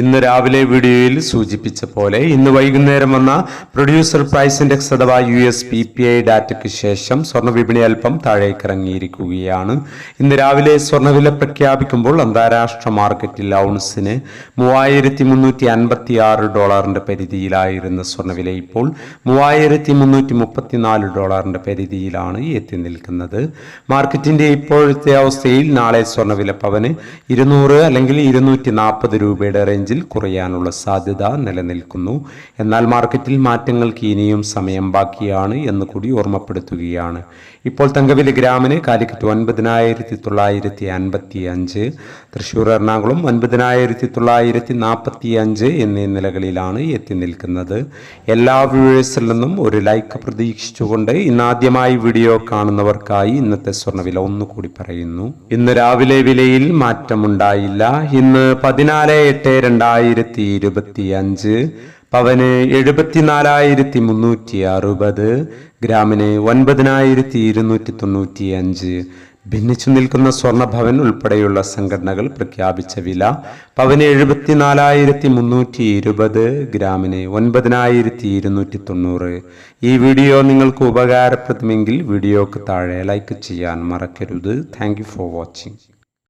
ഇന്ന് രാവിലെ വീഡിയോയിൽ സൂചിപ്പിച്ച പോലെ ഇന്ന് വൈകുന്നേരം വന്ന പ്രൊഡ്യൂസർ പ്രൈസ് ഇൻഡെക്സ് അഥവാ U S P P I ഡാറ്റയ്ക്ക് ശേഷം സ്വർണ വിപണി അല്പം താഴേക്കിറങ്ങിയിരിക്കുകയാണ്. ഇന്ന് രാവിലെ സ്വർണവില പ്രഖ്യാപിക്കുമ്പോൾ അന്താരാഷ്ട്ര മാർക്കറ്റിൽ ഔൺസിന് മൂവായിരത്തി മുന്നൂറ്റി അൻപത്തി ആറ് ഡോളറിന്റെ പരിധിയിലായിരുന്ന സ്വർണവില ഇപ്പോൾ മൂവായിരത്തി മുന്നൂറ്റി മുപ്പത്തിനാല് ഡോളറിന്റെ പരിധിയിലാണ് എത്തി നിൽക്കുന്നത്. മാർക്കറ്റിന്റെ ഇപ്പോഴത്തെ അവസ്ഥയിൽ നാളെ സ്വർണവില പവന് ഇരുന്നൂറ് അല്ലെങ്കിൽ ഇരുന്നൂറ്റി നാൽപ്പത് രൂപയുടെ റേഞ്ചിൽ കുറയാനുള്ള സാധ്യത നിലനിൽക്കുന്നു. എന്നാൽ മാർക്കറ്റിൽ മാറ്റങ്ങൾക്ക് ഇനിയും സമയം ബാക്കിയാണ് എന്ന് കൂടി ഓർമ്മപ്പെടുത്തുകയാണ്. ഇപ്പോൾ തങ്കവില ഗ്രാമിന് കാലിക്കറ്റ് ഒൻപതിനായിരത്തി തൊള്ളായിരത്തി അൻപത്തി അഞ്ച് തൃശ്ശൂർ എറണാകുളം ഒൻപതിനായിരത്തി തൊള്ളായിരത്തി നാൽപ്പത്തി അഞ്ച് എന്നീ നിലകളിലാണ് എത്തി നിൽക്കുന്നത്. എല്ലാ വ്യൂവേഴ്സിൽ നിന്നും ഒരു ലൈക്ക് പ്രതീക്ഷിച്ചുകൊണ്ട് ഇന്നാദ്യമായി വീഡിയോ കാണുന്നവർക്കായി ഇന്നത്തെ സ്വർണവില ഒന്നുകൂടി പറയുന്നു. ഇന്ന് രാവിലെ വിലയിൽ മാറ്റമുണ്ടായില്ല. ഇന്ന് പതിനാല് എട്ട് രണ്ടായിരത്തി ഇരുപത്തി അഞ്ച് പവന് എഴുപത്തിനാലായിരത്തി മുന്നൂറ്റി അറുപത് ഗ്രാമിന് ഒൻപതിനായിരത്തി ഇരുന്നൂറ്റി തൊണ്ണൂറ്റി അഞ്ച് ഭിന്നിച്ചു നിൽക്കുന്ന സ്വർണഭവൻ ഉൾപ്പെടെയുള്ള സംഘടനകൾ പ്രഖ്യാപിച്ച വില പവന് എഴുപത്തിനാലായിരത്തി മുന്നൂറ്റി ഇരുപത് ഗ്രാമിന് ഒൻപതിനായിരത്തി ഇരുന്നൂറ്റി തൊണ്ണൂറ് ഈ വീഡിയോ നിങ്ങൾക്ക് ഉപകാരപ്രദമെങ്കിൽ വീഡിയോക്ക് താഴെ ലൈക്ക് ചെയ്യാൻ മറക്കരുത്. Thank for watching.